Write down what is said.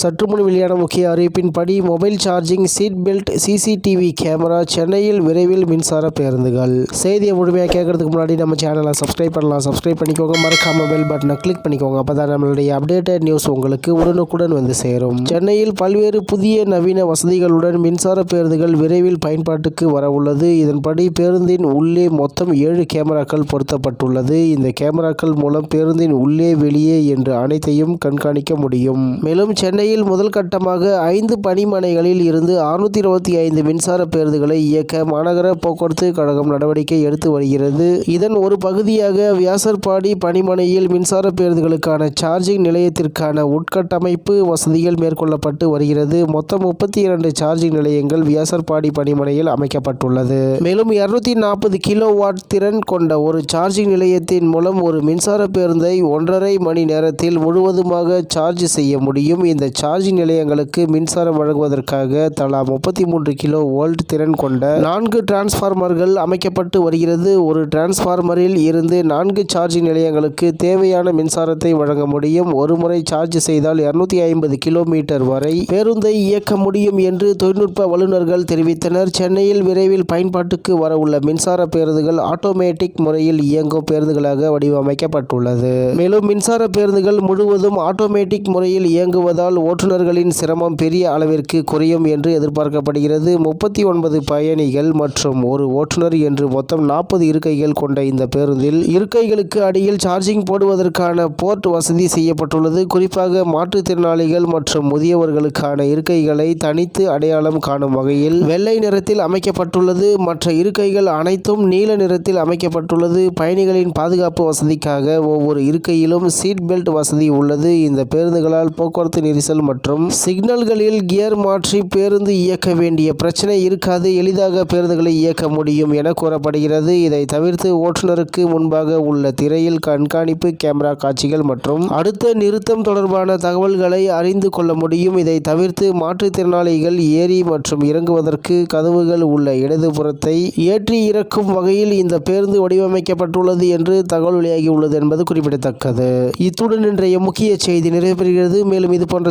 சற்று முன் வெளியான முக்கிய அறிவிப்பின்படி mobile charging seat belt CCTV camera சென்னையில் விரைவில் மின்சார பேருந்துகள். செய்தியை முழுமையாக கேட்கறதுக்கு முன்னாடி நம்ம சேனலை சப்ஸ்கிரைப் பண்ணலாம். சப்ஸ்கிரைப் பண்ணிக்கோங்க. மறக்காம பெல் பட்டனை கிளிக் பண்ணிக்கோங்க. அப்பதான் நம்மளுடைய அப்டேட்டட் நியூஸ் உங்களுக்கு உடனுக்குடன் வந்து சேரும். சென்னையில் பல்வேறு புதிய நவீன வசதிகளுடன் மின்சார பேருந்துகள் விரைவில் பயன்பாட்டுக்கு வர உள்ளது. இதன்படி பேருந்தின் உள்ளே மொத்தம் ஏழு கேமராக்கள் பொருத்தப்பட்டுள்ளது. இந்த கேமராக்கள் மூலம் பேருந்தின் உள்ளே வெளியே என்று அனைத்தையும் கண்காணிக்க முடியும். மேலும் சென்னை இந்நிலையில் முதல் கட்டமாக ஐந்து பணிமனைகளில் இருந்து அறுநூத்தி இருபத்தி ஐந்து மின்சார பேருந்துகளை இயக்க மாநகர போக்குவரத்து கழகம் நடவடிக்கை எடுத்து வருகிறது. இதன் ஒரு பகுதியாக வியாசர்பாடி பணிமனையில் மின்சார பேருந்துகளுக்கான சார்ஜிங் நிலையத்திற்கான உட்கட்டமைப்பு வசதிகள் மேற்கொள்ளப்பட்டு வருகிறது. மொத்தம் முப்பத்தி இரண்டு சார்ஜிங் நிலையங்கள் வியாசர்பாடி பணிமனையில் அமைக்கப்பட்டுள்ளது. மேலும் இருநூத்தி நாற்பது கிலோ வாட் திறன் கொண்ட ஒரு சார்ஜிங் நிலையத்தின் மூலம் ஒரு மின்சார பேருந்தை ஒன்றரை மணி நேரத்தில் முழுவதுமாக சார்ஜ் செய்ய முடியும். இந்த சார்ஜிங் நிலையங்களுக்கு மின்சாரம் வழங்குவதற்காக தலா முப்பத்தி மூன்று கிலோ வோல்ட் திறன் கொண்ட நான்கு டிரான்ஸ்ஃபார்மர்கள் அமைக்கப்பட்டு வருகிறது. ஒரு டிரான்ஸ்ஃபார்மரில் இருந்து நான்கு சார்ஜிங் நிலையங்களுக்கு தேவையான மின்சாரத்தை வழங்க முடியும். ஒரு முறை சார்ஜ் செய்தால் இருநூத்தி ஐம்பது கிலோமீட்டர் வரை பேருந்தை இயக்க முடியும் என்று தொழில்நுட்ப வல்லுநர்கள் தெரிவித்தனர். சென்னையில் விரைவில் பயன்பாட்டுக்கு வரவுள்ள மின்சார பேருந்துகள் ஆட்டோமேட்டிக் முறையில் இயங்கும் பேருந்துகளாக வடிவமைக்கப்பட்டுள்ளது. மேலும் மின்சார பேருந்துகள் முழுவதும் ஆட்டோமேட்டிக் முறையில் இயங்குவதால் ஓட்டுநர்களின் சிரமம் பெரிய அளவிற்கு குறையும் என்று எதிர்பார்க்கப்படுகிறது. முப்பத்தி ஒன்பது பயணிகள் மற்றும் ஒரு ஓட்டுநர் என்று மொத்தம் நாற்பது இருக்கைகள் கொண்ட இந்த பேருந்தில் இருக்கைகளுக்கு அடியில் சார்ஜிங் போடுவதற்கான போர்ட் வசதி செய்யப்பட்டுள்ளது. குறிப்பாக மாற்றுத்திறனாளிகள் மற்றும் முதியவர்களுக்கான இருக்கைகளை தனித்து அடையாளம் காணும் வகையில் வெள்ளை நிறத்தில் அமைக்கப்பட்டுள்ளது. மற்ற இருக்கைகள் அனைத்தும் நீல நிறத்தில் அமைக்கப்பட்டுள்ளது. பயணிகளின் பாதுகாப்பு வசதிக்காக ஒவ்வொரு இருக்கையிலும் சீட் பெல்ட் வசதி உள்ளது. இந்த பேருந்துகளால் போக்குவரத்து நெரிசல் மற்றும் சிக்னல்களில் கியர் மாற்றி பேருந்து இயக்க வேண்டிய பிரச்சனை இருக்காது. எளிதாக பேருந்துகளை இயக்க முடியும் என கூறப்படுகிறது. இதை தவிர்த்து ஓட்டுநருக்கு முன்பாக உள்ள திரையில் கண்காணிப்பு கேமரா காட்சிகள் மற்றும் அடுத்த நிறுத்தம் தொடர்பான தகவல்களை அறிந்து கொள்ள முடியும். இதை தவிர்த்து மாற்றுத்திறனாளிகள் ஏறி மற்றும் இறங்குவதற்கு கதவுகள் உள்ள இடதுபுறத்தை ஏற்றி இறக்கும் வகையில் இந்த பேருந்து வடிவமைக்கப்பட்டுள்ளது என்று தகவல் வெளியாகியுள்ளது என்பது குறிப்பிடத்தக்கது. இத்துடன் இன்றைய முக்கிய செய்தி நிறைவு பெறுகிறது. மேலும் இது போன்ற